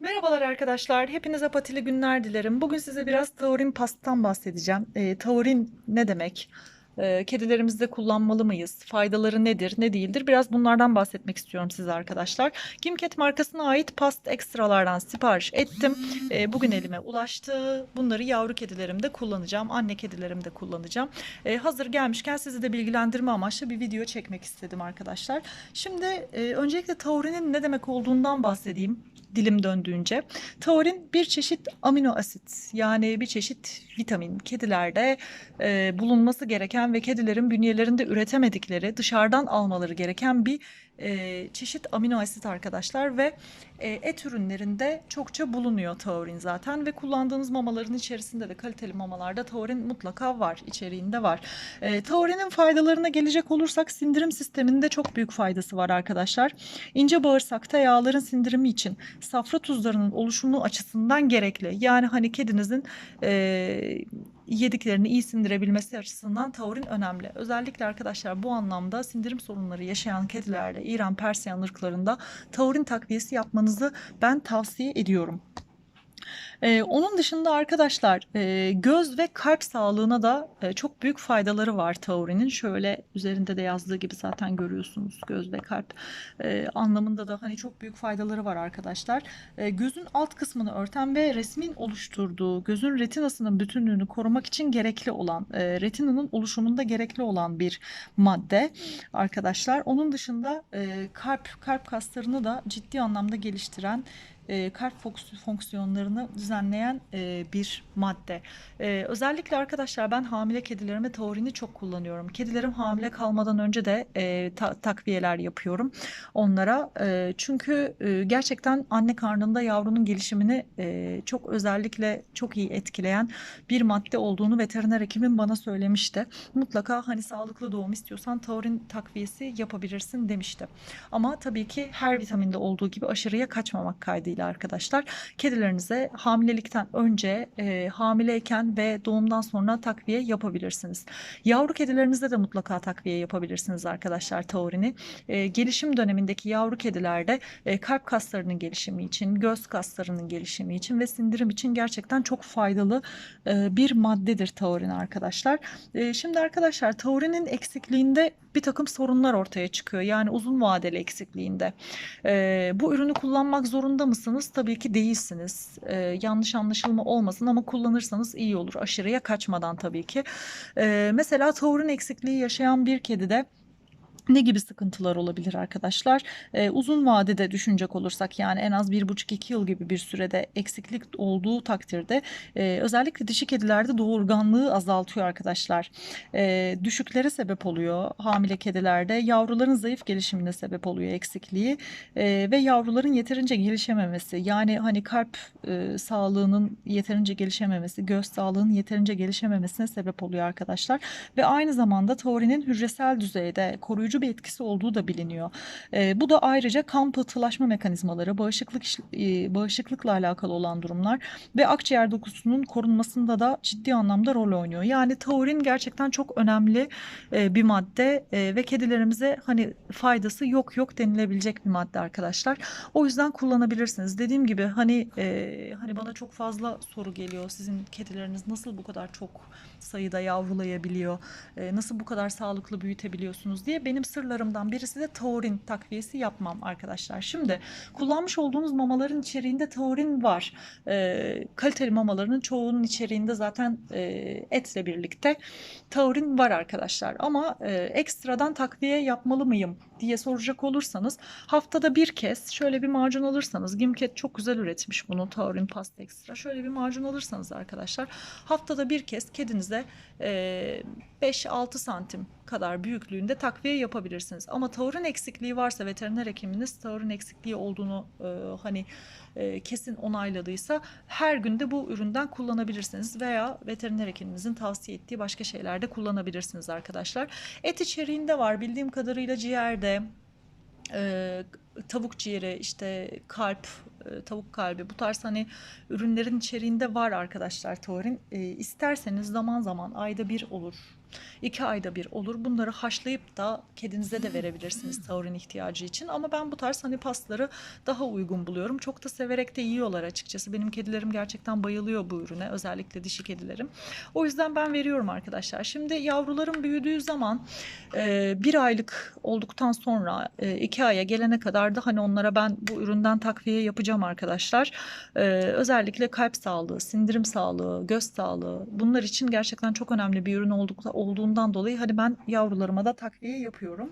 Merhabalar arkadaşlar. Hepinize patili günler dilerim. Bugün size biraz taurin pastan bahsedeceğim. E, taurin ne demek? E, kedilerimizde kullanmalı mıyız? Faydaları nedir, ne değildir? Biraz bunlardan bahsetmek istiyorum size arkadaşlar. Gimket markasına ait past ekstralardan sipariş ettim. E, bugün elime ulaştı. Bunları yavru kedilerimde kullanacağım. Anne kedilerimde kullanacağım. E, hazır gelmişken sizi de bilgilendirme amaçlı bir video çekmek istedim arkadaşlar. Şimdi e, öncelikle taurinin ne demek olduğundan bahsedeyim dilim döndüğünce. Taurin bir çeşit amino asit yani bir çeşit vitamin kedilerde e, bulunması gereken ve kedilerin bünyelerinde üretemedikleri dışarıdan almaları gereken bir e, çeşit amino asit arkadaşlar ve e, et ürünlerinde çokça bulunuyor taurin zaten ve kullandığınız mamaların içerisinde de kaliteli mamalarda taurin mutlaka var içeriğinde var. E, taurinin faydalarına gelecek olursak sindirim sisteminde çok büyük faydası var arkadaşlar. İnce bağırsakta yağların sindirimi için safra tuzlarının oluşumu açısından gerekli. Yani hani kedinizin e, yediklerini iyi sindirebilmesi açısından taurin önemli. Özellikle arkadaşlar bu anlamda sindirim sorunları yaşayan kedilerde İran Persiyan ırklarında taurin takviyesi yapmanızı ben tavsiye ediyorum. Ee, onun dışında arkadaşlar e, göz ve kalp sağlığına da e, çok büyük faydaları var taurinin. Şöyle üzerinde de yazdığı gibi zaten görüyorsunuz göz ve kalp e, anlamında da hani çok büyük faydaları var arkadaşlar. E, gözün alt kısmını örten ve resmin oluşturduğu gözün retinasının bütünlüğünü korumak için gerekli olan e, retinanın oluşumunda gerekli olan bir madde arkadaşlar. Onun dışında e, kalp kalp kaslarını da ciddi anlamda geliştiren e, kalp fonksiyonlarını düzenleyen e, bir madde. E, özellikle arkadaşlar ben hamile kedilerime taurini çok kullanıyorum. Kedilerim hamile kalmadan önce de e, ta- takviyeler yapıyorum onlara. E, çünkü e, gerçekten anne karnında yavrunun gelişimini e, çok özellikle çok iyi etkileyen bir madde olduğunu veteriner hekimin bana söylemişti. Mutlaka hani sağlıklı doğum istiyorsan taurin takviyesi yapabilirsin demişti. Ama tabii ki her vitaminde olduğu gibi aşırıya kaçmamak kaydıyla arkadaşlar. Kedilerinize hamilelikten önce, e, hamileyken ve doğumdan sonra takviye yapabilirsiniz. Yavru kedilerinizde de mutlaka takviye yapabilirsiniz arkadaşlar taurini. E, gelişim dönemindeki yavru kedilerde e, kalp kaslarının gelişimi için, göz kaslarının gelişimi için ve sindirim için gerçekten çok faydalı e, bir maddedir taurin arkadaşlar. E, şimdi arkadaşlar taurinin eksikliğinde bir takım sorunlar ortaya çıkıyor. Yani uzun vadeli eksikliğinde. E, bu ürünü kullanmak zorunda mısınız? Tabii ki değilsiniz. E, yanlış anlaşılma olmasın ama kullanırsanız iyi olur. Aşırıya kaçmadan tabii ki. E, mesela taurin eksikliği yaşayan bir kedide ne gibi sıkıntılar olabilir arkadaşlar? Ee, uzun vadede düşünecek olursak yani en az bir buçuk iki yıl gibi bir sürede eksiklik olduğu takdirde e, özellikle dişi kedilerde doğurganlığı azaltıyor arkadaşlar. E, düşüklere sebep oluyor hamile kedilerde. Yavruların zayıf gelişimine sebep oluyor eksikliği e, ve yavruların yeterince gelişememesi yani hani kalp e, sağlığının yeterince gelişememesi, göz sağlığının yeterince gelişememesine sebep oluyor arkadaşlar. Ve aynı zamanda taurinin hücresel düzeyde koruyucu bir etkisi olduğu da biliniyor. E, bu da ayrıca kan pıhtılaşma mekanizmaları, bağışıklık e, bağışıklıkla alakalı olan durumlar ve akciğer dokusunun korunmasında da ciddi anlamda rol oynuyor. Yani taurin gerçekten çok önemli e, bir madde e, ve kedilerimize hani faydası yok yok denilebilecek bir madde arkadaşlar. O yüzden kullanabilirsiniz. Dediğim gibi hani e, hani bana çok fazla soru geliyor. Sizin kedileriniz nasıl bu kadar çok sayıda yavrulayabiliyor? E, nasıl bu kadar sağlıklı büyütebiliyorsunuz diye benim sırlarımdan birisi de taurin takviyesi yapmam arkadaşlar. Şimdi kullanmış olduğunuz mamaların içeriğinde taurin var. E, kaliteli mamalarının çoğunun içeriğinde zaten e, etle birlikte taurin var arkadaşlar. Ama e, ekstradan takviye yapmalı mıyım diye soracak olursanız haftada bir kez şöyle bir macun alırsanız Gimket çok güzel üretmiş bunu taurin pasta ekstra. Şöyle bir macun alırsanız arkadaşlar haftada bir kez kedinize e, 5-6 santim kadar büyüklüğünde takviye yapabilirsiniz. Ama taurin eksikliği varsa veteriner hekiminiz taurin eksikliği olduğunu e, hani e, kesin onayladıysa her günde bu üründen kullanabilirsiniz veya veteriner hekiminizin tavsiye ettiği başka şeylerde kullanabilirsiniz arkadaşlar. Et içeriğinde var bildiğim kadarıyla ciğerde, e, tavuk ciğeri, işte kalp, e, tavuk kalbi bu tarz hani ürünlerin içeriğinde var arkadaşlar taurin. E, isterseniz zaman zaman ayda bir olur iki ayda bir olur. Bunları haşlayıp da kedinize de verebilirsiniz taurin ihtiyacı için. Ama ben bu tarz hani pasları daha uygun buluyorum. Çok da severek de yiyorlar açıkçası. Benim kedilerim gerçekten bayılıyor bu ürüne. Özellikle dişi kedilerim. O yüzden ben veriyorum arkadaşlar. Şimdi yavrularım büyüdüğü zaman e, bir aylık olduktan sonra e, iki aya gelene kadar da hani onlara ben bu üründen takviye yapacağım arkadaşlar. E, özellikle kalp sağlığı, sindirim sağlığı, göz sağlığı bunlar için gerçekten çok önemli bir ürün olduk, olduğundan dolayı hani ben yavrularıma da takviye yapıyorum.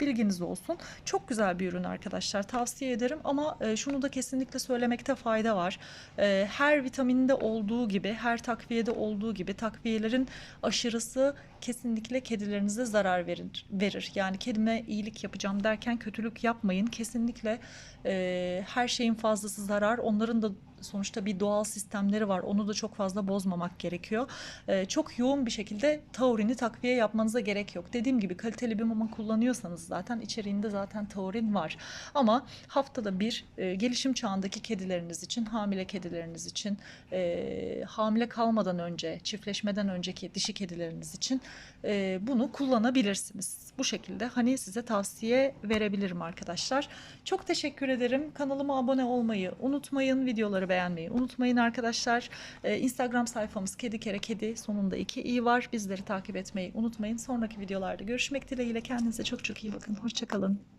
Bilginiz olsun. Çok güzel bir ürün arkadaşlar. Tavsiye ederim ama e, şunu da kesinlikle söylemekte fayda var. E, her vitaminde olduğu gibi, her takviyede olduğu gibi takviyelerin aşırısı kesinlikle kedilerinize zarar verir. verir. Yani kedime iyilik yapacağım derken kötülük yapmayın. Kesinlikle e, her şeyin fazlası zarar. Onların da sonuçta bir doğal sistemleri var. Onu da çok fazla bozmamak gerekiyor. E, çok yoğun bir şekilde taurini takviye yapmanıza gerek yok. Dediğim gibi kaliteli bir mama kullanıyorsanız zaten içeriğinde zaten taurin var. Ama haftada bir e, gelişim çağındaki kedileriniz için, hamile kedileriniz için, e, hamile kalmadan önce, çiftleşmeden önceki dişi kedileriniz için e, bunu kullanabilirsiniz. Bu şekilde hani size tavsiye verebilirim arkadaşlar. Çok teşekkür ederim. Kanalıma abone olmayı unutmayın. Videoları beğenmeyi unutmayın arkadaşlar. E, Instagram sayfamız kedi kere kedi sonunda iki i var. Bizleri takip etmeyi unutmayın. Sonraki videolarda görüşmek dileğiyle. Kendinize çok çok iyi bakın. Hoşçakalın.